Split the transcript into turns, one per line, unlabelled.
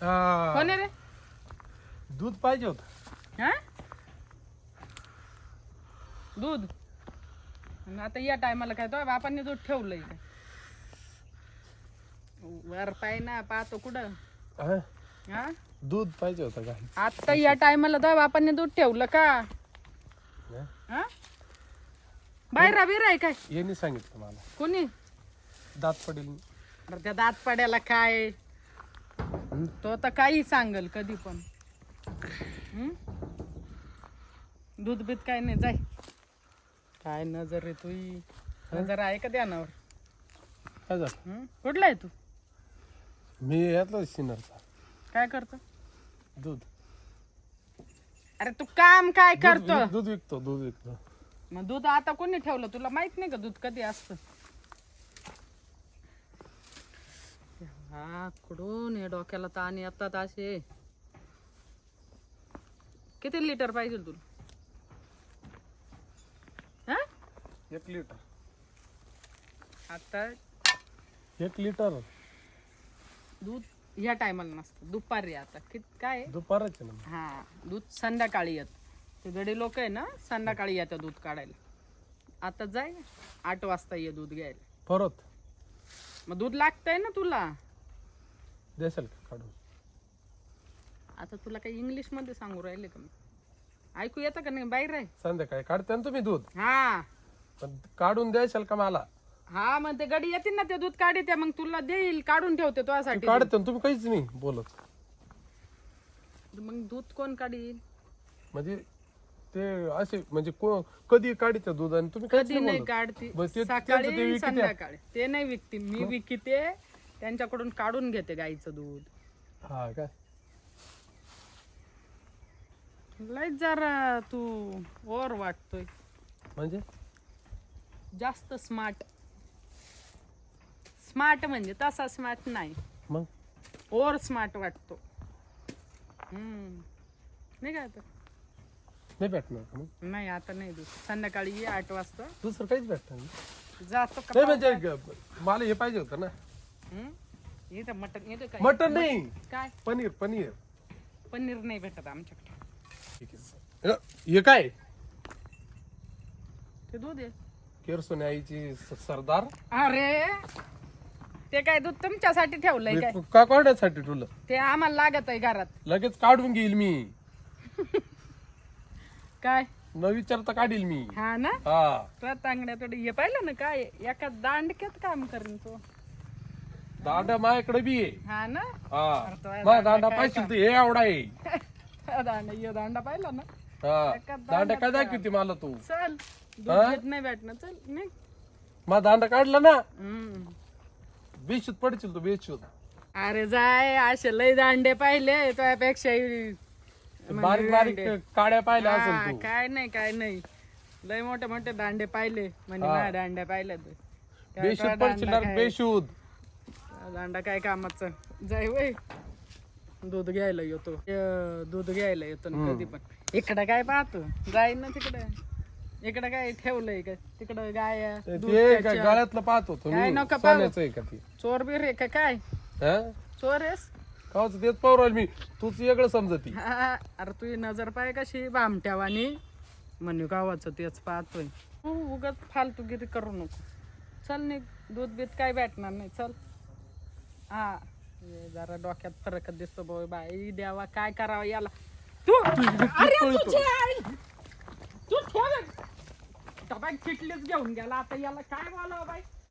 हा,
कोण आहे रे?
दूध पाहिजे होत.
हा? दूध? आणि आता या टायमाला काय तो बापांनी दूध ठेवलंय काय? वर पाय ना पाहतो कुठं. हा?
दूध पाहिजे होतं काय
आता या टायमाला तो बापांनी दूध ठेवलं का? हा? बाहेर बिर आहे काय?
यांनी सांगितलं मला.
कोणी?
दात पडेल.
अरे त्या दात पड्याला काय? तो तर काही सांगल कधी पण? दूध बीत काय नाही जाय. काय नजर आहे तुई. नजर आहे का ध्यानावर?
काय झालं?
हं? कुठला आहे तू?
मी यातला सिनरचा
काय करतो?
दूध.
अरे तू काम काय
दूध
करतो?
विक- दूध विकतो दूध विकतो.
मग दूध आता कोणी ठेवलं? तुला माहीत नाही का दूध कधी असतं? हा कुठून हे डोक्याला ताण येतात असे. किती लिटर पाहिजे तुला? हा?
एक लिटर.
आता
एक लिटर.
दूध ह्या टायमाला नसतं. दुपारी आता. कित काय? आहे?
दुपारच ना
हा दूध संध्याकाळी येत. ते गडी लोक आहे ना संध्याकाळी येतात दूध काढायला. आता जाय आठ वाजता ये दूध घ्यायला.
परत.
मग दूध लागतंय ना तुला?
देशाल का काढून?
आता तुला काही इंग्लिशमध्ये सांगू राहिले का मी? ऐकू येतं का नाही? बाहेर आहे.
संध्याकाळी काढते ना तुम्ही दूध.
हा.
पण काढून द्यायशाल का मला?
हा मग ते गडी येतील ना ते दूध काढते मग तुला देईल काढून ठेवते तुझ्यासाठी.
काढते ना तुम्ही काहीच नाही बोलत.
मग दूध कोण काढील?
म्हणजे ते असे म्हणजे को- कधी काढीचं दूध आणि तुम्ही काहीच
कधी
नाही
नाही
बोलत?
काढते.
बस ते- त्यांचं ते
सकाळी
विकते.
संध्याकाळी. ते नाही विकते. मी विकते त्यांच्याकडून काढून घेते गाईचं दूध.
हा काय
लय जरा तू ओर वाटतोय.
म्हणजे?
जास्त स्मार्ट स्मार्ट म्हणजे तसा स्मार्ट नाही.
मग?
ओर स्मार्ट वाटतो. हम्म. नाही का आता?
नाही भेटणार का मग?
नाही आता नाही दूध संध्याकाळी ये आठ वाजता.
दुसरं काहीच भेटणार नाही.
जातो
नाही
का
म्हणजे ग- मला हे पाहिजे होतं ना?
इथं मटन येतं काय?
मटन नाही.
काय?
पनीर पनीर.
पनीर नाही भेटत आमच्याकडे.
ठीक आहे. अ, हे काय?
ते दूध आहे.
केरसोनी आईची स- सरदार.
अरे! ते काय दूध तुमच्यासाठी ठेवलंय काय?
मी का काढण्यासाठी तुला
ते आम्हाला लागत आहे घरात.
लगेच काढून घेईल मी.
काय?
न विचारता काढील मी.
हा ना?
हा.
रतांगड्याकडे हे पाहिलं ना काय? एका दांडक्यात काम करेन तो.
दांडा माझ्याकडे बी आहे.
हा ना?
हा.
अरे तो आहे
माझा
दांडा
दांडा
काय
पाहिजे हे आवडा आहे.
दांडा ये दांडा पाहिला ना?
हा. दांडा काय दाखवते मला तू?
चल दूध
हा?
घेत नाही भेटणं. चल
माझा दांडा काढला ना?
हम्म.
बेशूत पडशील तू बेशूत.
अरे जाय असे लय दांडे पाहिले त्यापेक्षा
बारीक बारीक काड्या पाहिल्या असेल तू.
काय नाही काय नाही. लय मोठे मोठे दांडे पाहिले म्हणजे. माझ्या दांड्या पाहिल्या तू.
बेशूत
तो
पडशील ना
दांडा काय कामाचं? जाय वय. दूध घ्यायला येतो. दूध घ्यायला येतो ना कधी पण. इकडं काय पाहतो? जाय ना तिकडे. इकडं काय ठेवलंय का? तिकडं गाय दूध त्याच्या-
गळ्यातलं पाहतो
काय
तुम्ही
नका पाहू.
सोन्याचं आहे का ते?
चोर बीर आहे का काय?
हा?
चोर आहेस?
कावच तेच पाहू राहिल मी. तूच वेगळं समजती.
हा, अरे तुझी नजर पाय कशी भामट्यावानी. म्हणू गावाचं तेच पाहतोय. तू उगत फालतूगिरी करू नको. चल निघ. दूध बीत काय भेटणार नाही. चल. हा. हे जरा डोक्यात फरक दिसतो भाऊ बाई. द्यावा काय करावं याला? तू अरे तुझी आई. तू ठेव डब्यात चिटलीच घेऊन गेला. आता याला काय बोलावं बाई?